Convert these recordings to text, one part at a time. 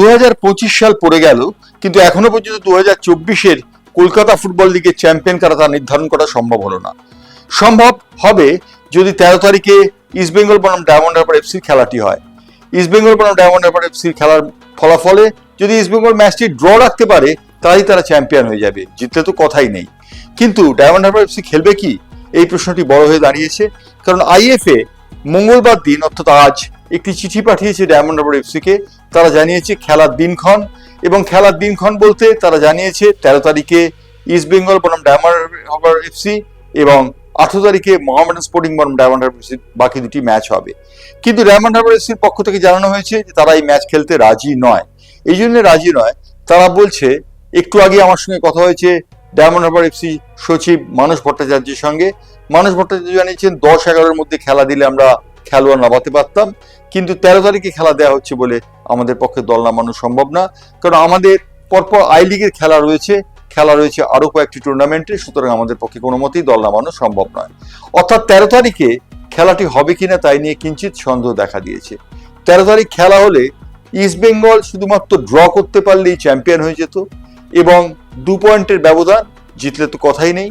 দু হাজার পঁচিশ সাল পড়ে গেল, কিন্তু এখনও পর্যন্ত দু হাজার চব্বিশের কলকাতা ফুটবল লিগের চ্যাম্পিয়ন কারা তা নির্ধারণ করা সম্ভব হলো না। সম্ভব হবে যদি তেরো তারিখে ইস্টবেঙ্গল বনাম ডায়মন্ড হারবার এফসির খেলাটি হয়। ইস্টবেঙ্গল বনাম ডায়মন্ড হারবার এফসির খেলার ফলাফলে যদি ইস্টবেঙ্গল ম্যাচটি ড্র রাখতে পারে তাই তারা চ্যাম্পিয়ন হয়ে যাবে, জিতলে তো কথাই নেই। কিন্তু ডায়মন্ড হারবার এফসি খেলবে কি? এই প্রশ্নটি বড় হয়ে দাঁড়িয়েছে, কারণ আইএফএ মঙ্গলবার দিন, অর্থাৎ আজ, একটি চিঠি পাঠিয়েছে ডায়মন্ড হারবার এফসিকে তারা জানিয়েছে খেলার দিনক্ষণ এবং খেলার দিনক্ষণ বলতে তারা জানিয়েছে তেরো তারিখে ইস্ট বেঙ্গল বনাম ডায়মন্ড এফসি এবং আঠারো তারিখে মোহামেডান স্পোর্টিং বনাম ডায়মন্ড হারবার বাকি দুটি ম্যাচ হবে। কিন্তু ডায়মন্ড হারবার এফসির পক্ষ থেকে জানানো হয়েছে যে তারা এই ম্যাচ খেলতে রাজি নয়। এই জন্য রাজি নয়। তারা বলছে, একটু আগে আমার সঙ্গে কথা হয়েছে ডায়মন্ড হারবার এফসি সচিব মানস ভট্টাচার্যের সঙ্গে। মানস ভট্টাচার্য জানিয়েছেন, দশ এগারোর মধ্যে খেলা দিলে আমরা খেলোয়াড় নামাতে পারতাম, কিন্তু তেরো তারিখে খেলা দেওয়া হচ্ছে বলে আমাদের পক্ষে দল নামানো সম্ভব না। কারণ আমাদের পরপর আই লিগের খেলা রয়েছে খেলা রয়েছে আরও কয়েকটি টুর্নামেন্টে সুতরাং আমাদের পক্ষে কোনো মতেই দল নামানো সম্ভব নয়। অর্থাৎ তেরো তারিখে খেলাটি হবে কিনা তাই নিয়ে কিঞ্চিত সন্দেহ দেখা দিয়েছে। তেরো তারিখ খেলা হলে ইস্ট বেঙ্গল শুধুমাত্র ড্র করতে পারলেই চ্যাম্পিয়ন হয়ে যেত এবং দু পয়েন্টের ব্যবধান জিতলে তো কথাই নেই।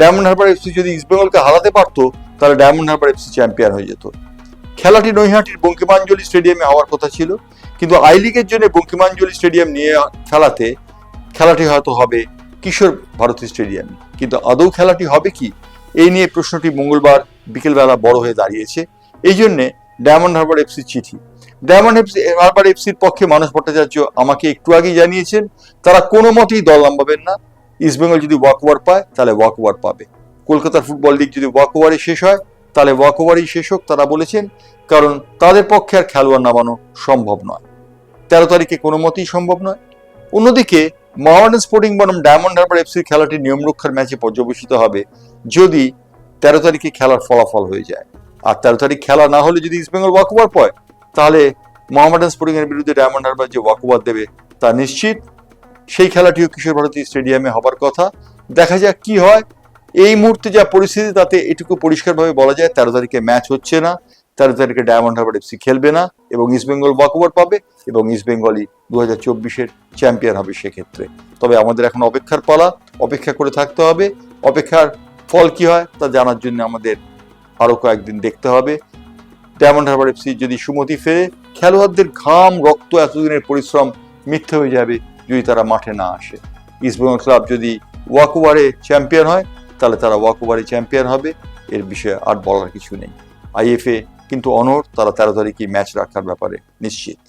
ডায়মন্ড হারবার এফসি যদি ইস্ট বেঙ্গলকে হারাতে পারতো, তাহলে ডায়মন্ড হারবার এফসি চ্যাম্পিয়ন হয়ে যেত। খেলাটি নৈহাটির বঙ্কিমাঞ্জলি স্টেডিয়ামে হওয়ার কথা ছিল। কিন্তু আই লিগের জন্য বঙ্কিমাঞ্জলি স্টেডিয়াম নিয়ে খেলাতে খেলাটি হয়তো হবে কিশোর ভারতী স্টেডিয়ামে। কিন্তু আদৌ খেলাটি হবে কি? এই নিয়ে প্রশ্নটি মঙ্গলবার বিকেলবেলা বড় হয়ে দাঁড়িয়েছে। এই জন্যে ডায়মন্ড হারবার এফসি চিঠি। ডায়মন্ড হারবার এফসির পক্ষে মানস ভট্টাচার্য আমাকে একটু আগেই জানিয়েছেন, তারা কোনো মতেই দল নামাবেন না। ইস্টবেঙ্গল যদি ওয়াক ওভার পায়, তাহলে ওয়াক ওভার পাবে। কলকাতার ফুটবল লিগ যদি ওয়াক ওভারে শেষ হয় তাহলে ওয়াক ওভারই শেষ হোক তারা বলেছেন, কারণ তাদের পক্ষে আর খেলোয়াড় নামানো সম্ভব নয়। তেরো তারিখে কোনো মতেই সম্ভব নয়। অন্যদিকে মোহামেডান স্পোর্টিং বনাম ডায়মন্ড হারবার এফসির খেলাটি নিয়ম রক্ষার ম্যাচে পর্যবেসিত হবে যদি তেরো তারিখে খেলার ফলাফল হয়ে যায়। আর তেরো তারিখ খেলা না হলে যদি ইস্টবেঙ্গল ওয়াক ওভার পায় তাহলে মোহামেডান স্পোর্টিং এর বিরুদ্ধে ডায়মন্ড হারবার যে ওয়াক ওভার দেবে তা নিশ্চিত। সেই খেলাটিও কিশোর ভারতী স্টেডিয়ামে হবার কথা। দেখা যাক কি হয়। এই মুহূর্তে যা পরিস্থিতি, তাতে এটুকু পরিষ্কারভাবে বলা যায় তেরো তারিখে ম্যাচ হচ্ছে না। তেরো তারিখে ডায়মন্ড হারবার এফসি খেলবে না এবং ইস্টবেঙ্গল ওভার পাবে এবং ইস্টবেঙ্গলই দু হাজার চব্বিশের চ্যাম্পিয়ন হবে সেক্ষেত্রে। তবে আমাদের এখন অপেক্ষার পালা, অপেক্ষা করে থাকতে হবে। অপেক্ষার ফল কি হয়, তা জানার জন্য আমাদের আরও কয়েকদিন দেখতে হবে। ডায়মন্ড হারবার এফসি যদি সুমতি ফেরে, খেলোয়াড়দের ঘাম, রক্ত এতদিনের পরিশ্রম মিথ্যে হয়ে যাবে যদি তারা মাঠে না আসে। ইস্টবেঙ্গল ক্লাব যদি ওয়াক ওভারে চ্যাম্পিয়ন হয় তাহলে তারা ওয়াকওভারে চ্যাম্পিয়ন হবে, এর বিষয়ে আর বলার কিছু নেই। আইএফএ কিন্তু অনর তারা তেরো তারিখে ম্যাচ রাখার ব্যাপারে নিশ্চিত।